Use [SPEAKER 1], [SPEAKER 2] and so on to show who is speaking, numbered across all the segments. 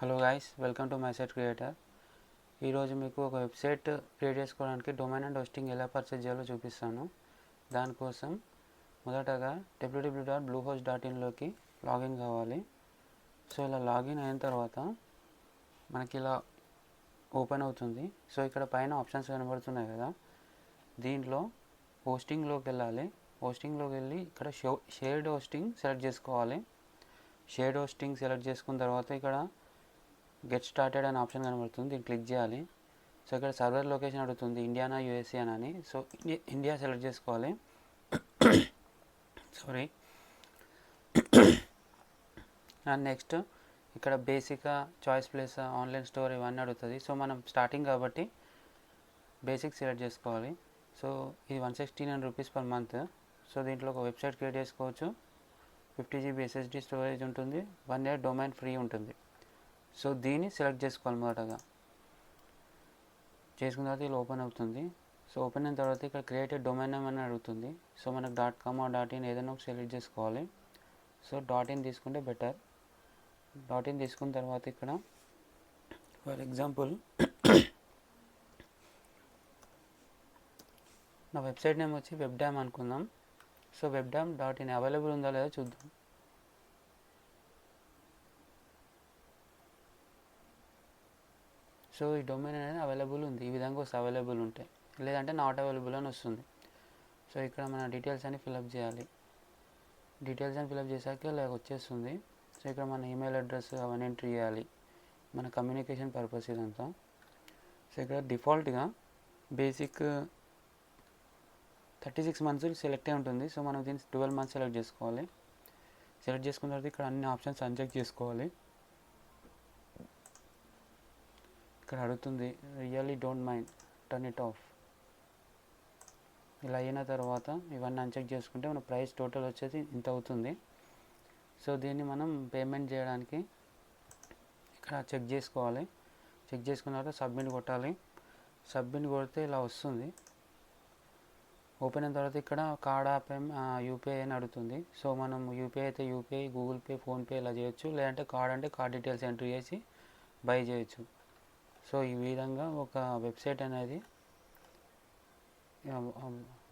[SPEAKER 1] Hello guys welcome to my site creator ఈరోజు మీకు ఒక వెబ్సైట్ క్రియేట్ చేసుకోవడానికి డొమైన్ అండ్ హోస్టింగ్ ఎలా పర్చేజ్ చేయాలో చూపిస్తాను. దానికోసం మొదటగా W W dot blue host dot ఇన్లోకి లాగిన్ కావాలి. సో ఇలా లాగిన్ అయిన తర్వాత మనకి ఇలా ఓపెన్ అవుతుంది. సో ఇక్కడ పైన ఆప్షన్స్ కనబడుతున్నాయి కదా. దీంట్లో హోస్టింగ్లోకి వెళ్ళాలి. హోస్టింగ్లోకి వెళ్ళి ఇక్కడ షో షేర్డ్ హోస్టింగ్ సెలెక్ట్ చేసుకోవాలి. షేర్డ్ హోస్టింగ్ సెలెక్ట్ చేసుకున్న తర్వాత ఇక్కడ గెట్ స్టార్టెడ్ అనే ఆప్షన్ కనబడుతుంది. దీన్ని క్లిక్ చేయాలి. సో ఇక్కడ సర్వర్ లొకేషన్ అడుగుతుంది. ఇండియానా యూఎస్ఏ అని సో ఇండియా సెలెక్ట్ చేసుకోవాలి. సారీ అండ్ నెక్స్ట్ ఇక్కడ basic choice plus online store ఇవన్నీ అడుగుతుంది. సో మనం స్టార్టింగ్ కాబట్టి బేసిక్ సెలెక్ట్ చేసుకోవాలి. సో ఇది one sixty nine rupees per month. So దీంట్లో ఒక వెబ్సైట్ క్రియేట్ చేసుకోవచ్చు. ఫిఫ్టీ జీబీ ఎస్ఎస్డి స్టోరేజ్ ఉంటుంది. వన్ ఇయర్ డొమైన్ ఫ్రీ ఉంటుంది. సో దీన్ని సెలెక్ట్ చేసుకోవాలి మొదటగా. చేసుకున్న తర్వాత ఇలా ఓపెన్ అవుతుంది. సో ఓపెన్ అయిన తర్వాత ఇక్కడ క్రియేటెడ్ డొమైన్ నేమ్ అని అడుగుతుంది. సో మనకు డాట్ కామ్ డాట్ ఇన్ ఏదైనా ఒక సెలెక్ట్ చేసుకోవాలి. సో డాట్ ఇన్ తీసుకుంటే బెటర్. డాట్ ఇన్ తీసుకున్న తర్వాత ఇక్కడ ఫర్ ఎగ్జాంపుల్ నా వెబ్సైట్ నేమ్ వచ్చి వెబ్ డ్యామ్ అనుకుందాం. So web dam dot in available ఉందా లేదా చూద్దాం. సో ఈ డొమైన్ అనేది అవైలబుల్ ఉంది. ఈ విధంగా వస్తే అవైలబుల్ ఉంటాయి. లేదంటే నాట్ అవైలబుల్ అని వస్తుంది. సో ఇక్కడ మన డీటెయిల్స్ అన్ని ఫిలప్ చేయాలి. డీటెయిల్స్ అని ఫిలప్ చేశాక ఇలా వచ్చేస్తుంది. సో ఇక్కడ మన ఈమెయిల్ అడ్రస్ అవన్నీ ఎంట్రీ చేయాలి. మన కమ్యూనికేషన్ పర్పస్ ఇదంతా. సో ఇక్కడ డిఫాల్ట్గా basic thirty six months select అయి ఉంటుంది. సో మనం దీన్ని ట్వెల్వ్ మంత్స్ సెలెక్ట్ చేసుకోవాలి. సెలెక్ట్ చేసుకున్న తర్వాత ఇక్కడ అన్ని ఆప్షన్స్ అన్చెక్ చేసుకోవాలి. ఇక్కడ అడుగుతుంది really don't mind turn it off. ఇలా అయిన తర్వాత ఇవన్నీ అన్చెక్ చేసుకుంటే మన ప్రైస్ టోటల్ వచ్చేసి ఇంత అవుతుంది. సో దీన్ని మనం పేమెంట్ చేయడానికి ఇక్కడ చెక్ చేసుకోవాలి. చెక్ చేసుకున్న తర్వాత సబ్మిట్ కొట్టాలి. సబ్మిట్ కొడితే ఇలా వస్తుంది. ఓపెన్ అయిన తర్వాత ఇక్కడ కార్డ్ యాప్ యూపీఐ అని అడుగుతుంది. సో మనం యూపీఐ అయితే యూపీఐ గూగుల్ పే ఫోన్పే ఇలా చేయొచ్చు. లేదంటే కార్డ్ అంటే కార్డ్ డీటెయిల్స్ ఎంట్రీ చేసి బై చేయొచ్చు. సో ఈ విధంగా ఒక వెబ్సైట్ అనేది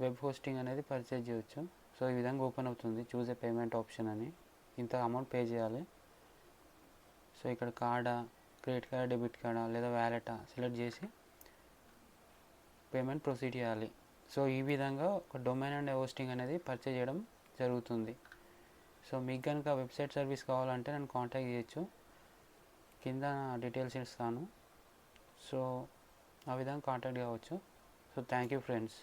[SPEAKER 1] వెబ్ హోస్టింగ్ అనేది పర్చేజ్ చేయొచ్చు. సో ఈ విధంగా ఓపెన్ అవుతుంది. చూసే పేమెంట్ ఆప్షన్ అని. ఇంత అమౌంట్ పే చేయాలి. సో ఇక్కడ కార్డా క్రెడిట్ కార్డ్ డెబిట్ కార్డా లేదా వ్యాలెటా సెలెక్ట్ చేసి పేమెంట్ ప్రొసీడ్ చేయాలి. సో ఈ విధంగా ఒక డొమైన్ అండ్ హోస్టింగ్ అనేది పర్చేజ్ చేయడం జరుగుతుంది. సో మీకు కనుక వెబ్సైట్ సర్వీస్ కావాలంటే నన్ను కాంటాక్ట్ చేయొచ్చు. కింద డీటెయిల్స్ ఇస్తాను. సో ఆ విధంగా కాంటాక్ట్ కావచ్చు. So thank you friends